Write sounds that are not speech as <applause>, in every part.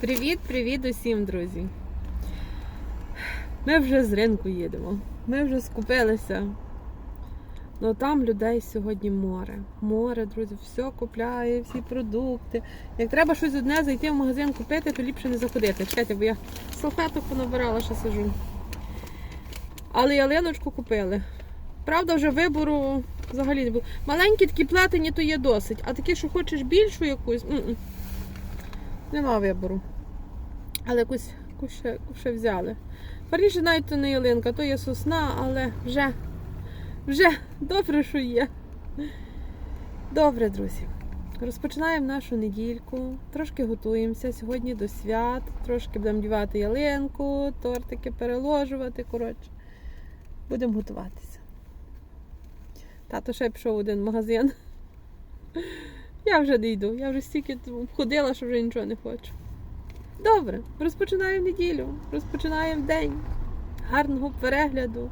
Привіт-привіт усім, друзі! Ми вже з ринку їдемо. Ми вже скупилися. Ну там людей сьогодні море. Море, друзі, все купляє, всі продукти. Як треба щось одне зайти в магазин купити, то ліпше не заходити. Чекайте, бо я салфеток понабирала, що сижу. Але ялиночку купили. Правда, вже вибору взагалі не було. Маленькі такі плетені, то є досить. А такі, що хочеш більшу якусь, м-м. Нема вибору. Але якусь, ще, ще взяли. Верніше навіть то не ялинка, то є сосна, але вже, вже добре, що є. Добре, друзі. Розпочинаємо нашу недільку, трошки готуємося сьогодні до свят, трошки будемо дівати ялинку, тортики переложувати. Коротше, будемо готуватися. Тато ще пішов в один магазин. Я вже не йду, я вже стільки ходила, що вже нічого не хочу. Добре, розпочинаємо неділю, розпочинаємо день. Гарного перегляду.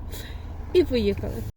І поїхали.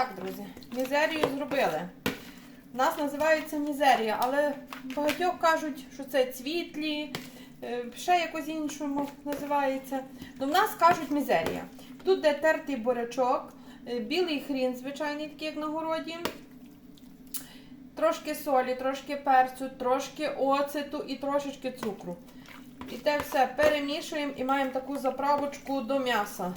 Так, друзі, мізерію зробили. У нас називається мізерія, але багатьох кажуть, що це цвітлі, е, ще якось іншому називається. Ну, в нас кажуть мізерія. Тут де тертий бурячок, е, білий хрін, звичайний, такий, як на городі. Трошки солі, трошки перцю, трошки оцету і трошечки цукру. І те все перемішуємо і маємо таку заправочку до м'яса.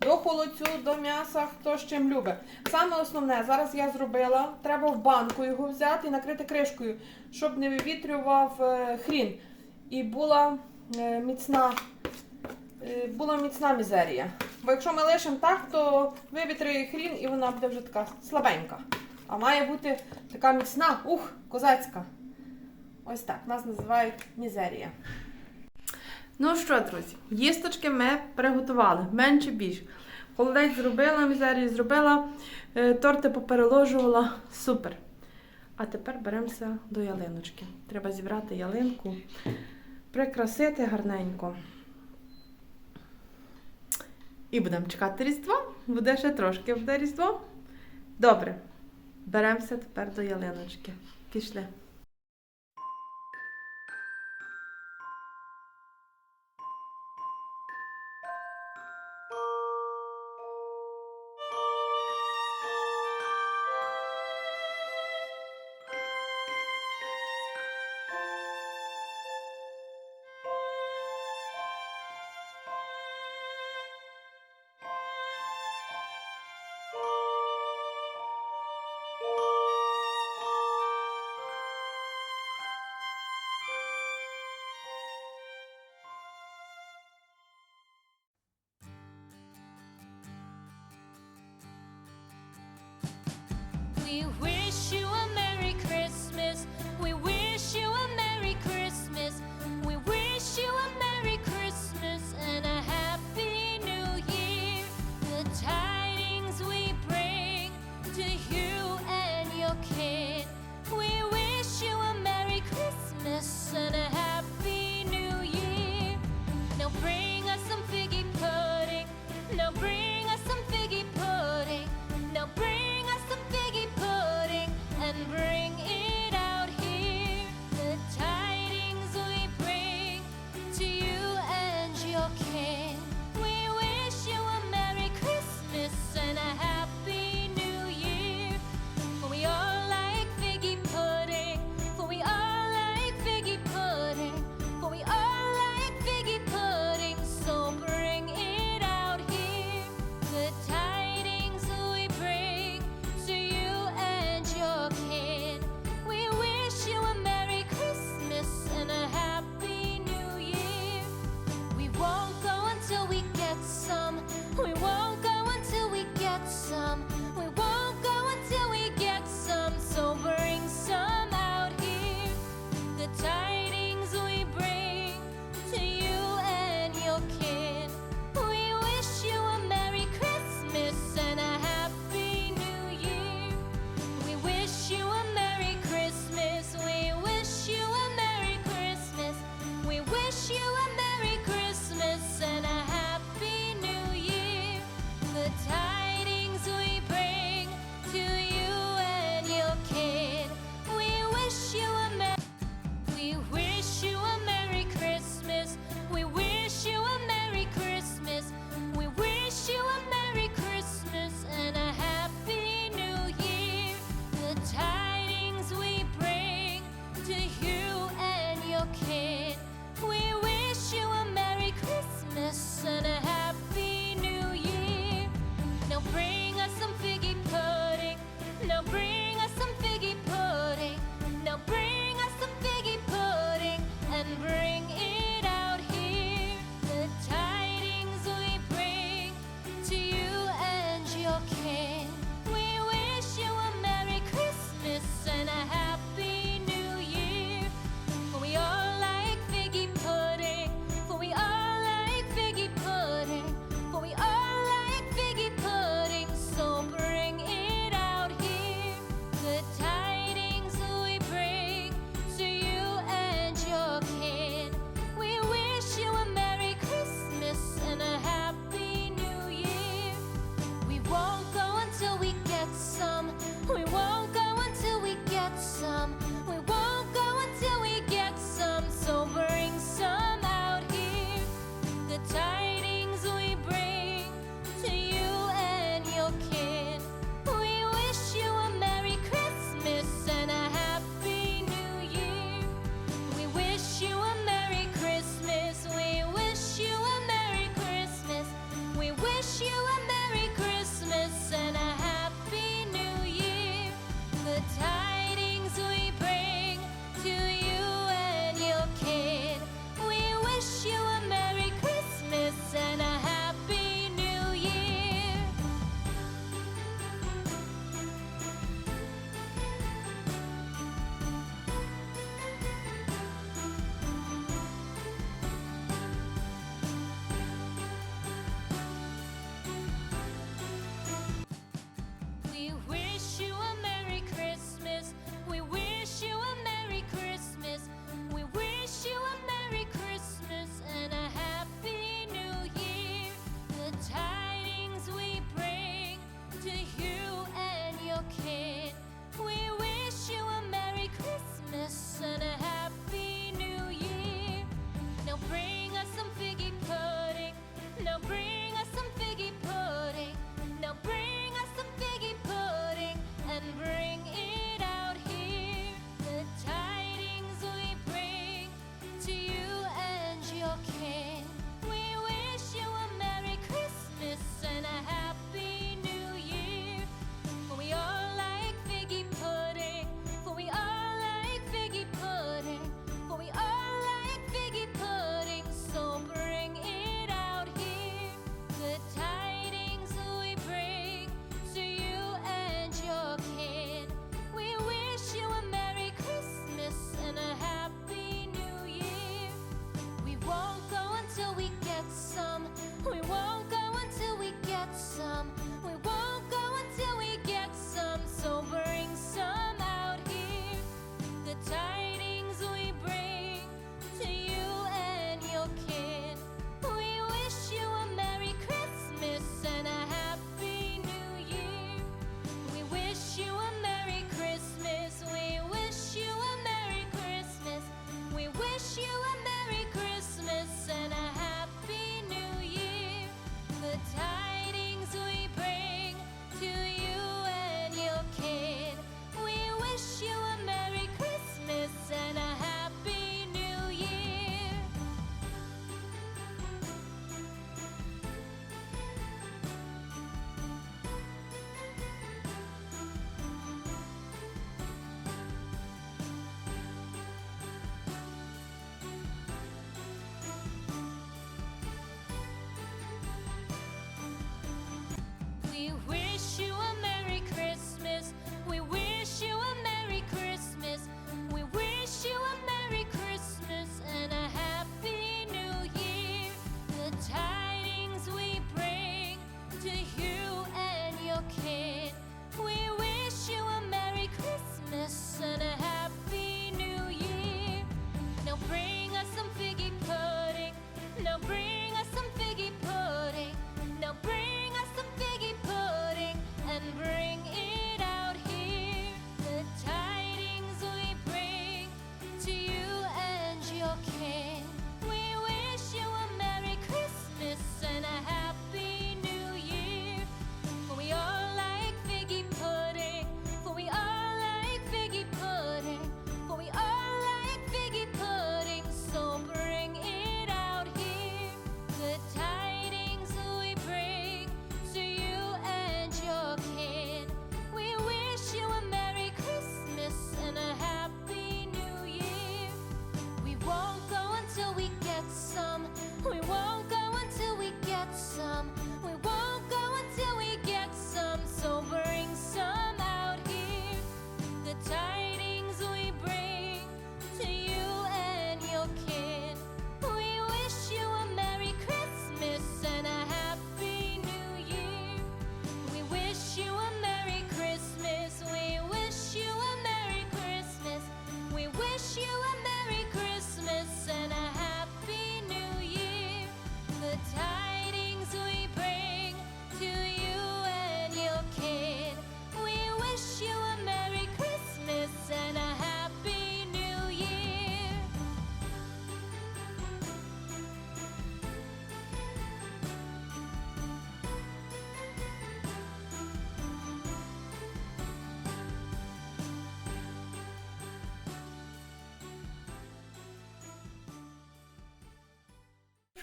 До холодцю, до м'яса, хто з чим любить. Саме основне, зараз я зробила, треба в банку його взяти і накрити кришкою, щоб не вивітрював е, хрін. І була е, міцна, е, була міцна мізерія. Бо якщо ми лишимо так, то вивітрює хрін і вона буде вже така слабенька. А має бути така міцна, ух, козацька. Ось так, нас називають мізерія. Ну що, друзі, їсточки ми приготували, менше більш. Холодець зробила, мізерію зробила, е, торти попереложувала. Супер. А тепер беремося до ялиночки. Треба зібрати ялинку, прикрасити гарненько. І будемо чекати Різдво. Буде ще трошки буде Різдво. Добре. Беремося тепер до ялиночки. Пішли. We wish you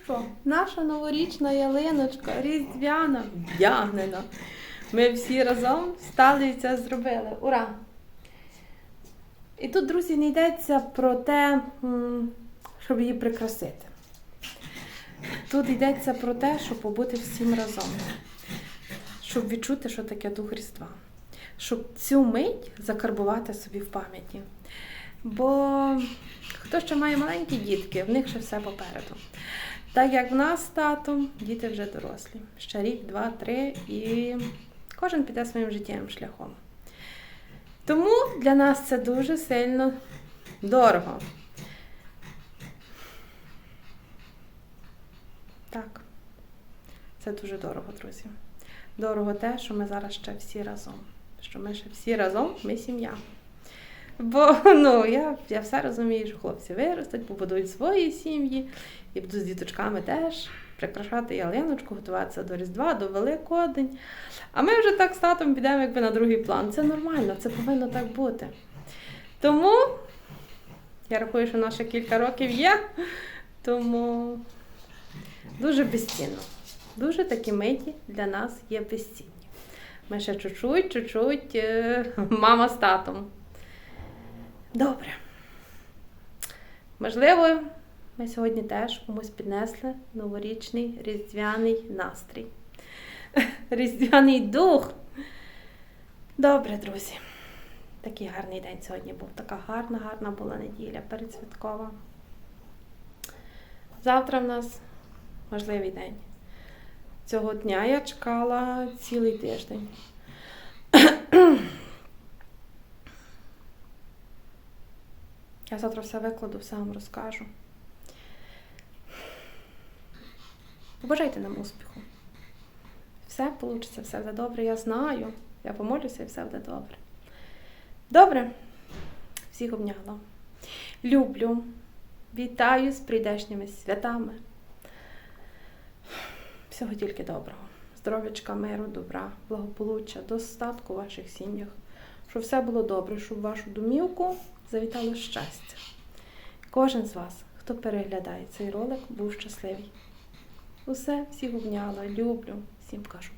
Що? Наша новорічна ялиночка, різдвяна, вдягнена. Ми всі разом встали і це зробили. Ура! І тут, друзі, не йдеться про те, щоб її прикрасити. Тут йдеться про те, щоб побути всім разом, щоб відчути, що таке дух Різдва, щоб цю мить закарбувати собі в пам'яті. Бо хто ще має маленькі дітки, в них ще все попереду. Так як в нас з татом, діти вже дорослі. Ще рік, два, три, і кожен піде своїм життєвим шляхом. Тому для нас це дуже сильно дорого. Так, це дуже дорого, друзі. Дорого те, що ми зараз ще всі разом. Що ми ще всі разом, ми сім'я. Бо ну, я, я все розумію, що хлопці виростуть, побудують свої сім'ї і буду з діточками теж прикрашати ялиночку, готуватися до Різдва, до Великодень. А ми вже так з татом підемо якби на другий план. Це нормально, це повинно так бути. Тому я рахую, що наше кілька років є, тому дуже безцінно. Дуже такі миті для нас є безцінні. Ми ще чуть-чуть, чуть-чуть е, мама з татом. Добре. Можливо, ми сьогодні теж комусь піднесли новорічний різдвяний настрій. <laughs> Різдвяний дух. Добре, друзі. Такий гарний день сьогодні був. Така гарна, гарна була неділя передсвяткова. Завтра в нас важливий день. Цього дня я чекала цілий тиждень. <clears throat> Я завтра все викладу, все вам розкажу. Побажайте нам успіху. Все вийде, все буде добре. Я знаю. Я помолюся і все буде добре. Добре. Всіх обняла. Люблю. Вітаю з прийдешніми святами. Всього тільки доброго. Здоров'ячка, миру, добра, благополуччя, достатку у ваших сім'ях. Щоб все було добре, щоб вашу домівку завітало щастя. Кожен з вас, хто переглядає цей ролик, був щасливий. Усе, всіх обняла, люблю, всім кажу.